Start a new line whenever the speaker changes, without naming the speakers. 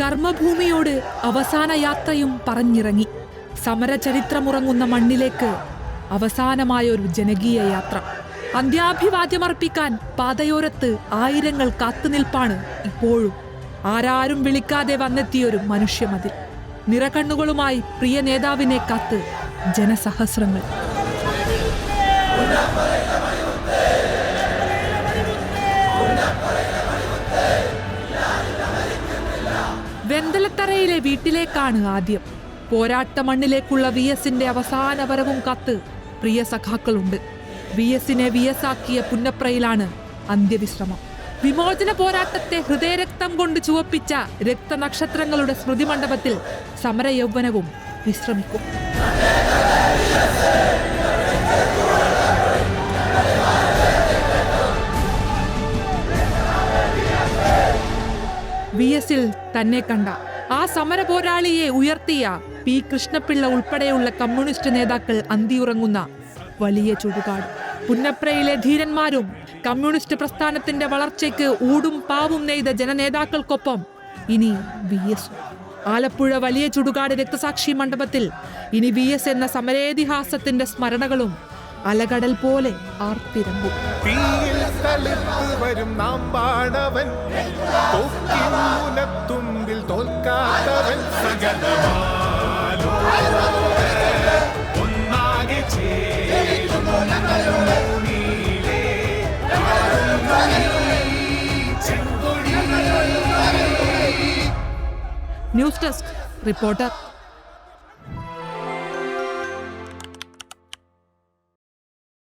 കർമ്മഭൂമിയോട് അവസാന യാത്രയും പറഞ്ഞിറങ്ങി. സമരചരിത്രമുറങ്ങുന്ന മണ്ണിലേക്ക് അവസാനമായ ഒരു ജനകീയ യാത്ര. അന്ത്യാഭിവാദ്യമർപ്പിക്കാൻ പാതയോരത്ത് ആയിരങ്ങൾ കാത്തുനിൽപ്പാണ് ഇപ്പോഴും. ആരാരും വിളിക്കാതെ വന്നെത്തിയൊരു മനുഷ്യമതിൽ. നിറകണ്ണുകളുമായി പ്രിയ നേതാവിനെ കാത്ത് ജനസഹസ്രങ്ങൾ. വെന്തലത്തറയിലെ വീട്ടിലേക്കാണ് ആദ്യം. പോരാട്ട മണ്ണിലേക്കുള്ള വി എസിന്റെ അവസാന വരവും കത്ത് പ്രിയ സഖാക്കളുണ്ട്. വി എസിനെ വി എസ് ആക്കിയ പുന്നപ്രയിലാണ് അന്ത്യവിശ്രമം. വിമോചന പോരാട്ടത്തെ ഹൃദയരക്തം കൊണ്ട് ചുവപ്പിച്ച രക്തനക്ഷത്രങ്ങളുടെ സ്മൃതിമണ്ഡപത്തിൽ സമരയൗവനവും വിശ്രമിക്കും. വി എസിൽ തന്നെ കണ്ട. ആ സമര പോരാളിയെ ഉയർത്തിയ പി. കൃഷ്ണപിള്ള ഉൾപ്പെടെയുള്ള കമ്മ്യൂണിസ്റ്റ് നേതാക്കൾ അന്തിയുറങ്ങുന്ന വലിയ ചുടുകാട്. പുന്നപ്രയിലെ ധീരന്മാരും കമ്മ്യൂണിസ്റ്റ് പ്രസ്ഥാനത്തിന്റെ വളർച്ചയ്ക്ക് ഊടും പാവും നെയ്ത ജനനേതാക്കൾക്കൊപ്പം ഇനി വി എസ് ആലപ്പുഴ വലിയ ചുടുകാട് രക്തസാക്ഷി മണ്ഡപത്തിൽ ഇനി വി എസ് എന്ന സമരേതിഹാസത്തിന്റെ സ്മരണകളും അലകടൽ പോലെ ആർത്തിരമ്പും
തീയിൽ തളിർത്ത് വരും നാം പാടവൻ തോൽക്കാത്തവൻ ഒന്നാകെ
ന്യൂസ് ഡെസ്ക് റിപ്പോർട്ടർ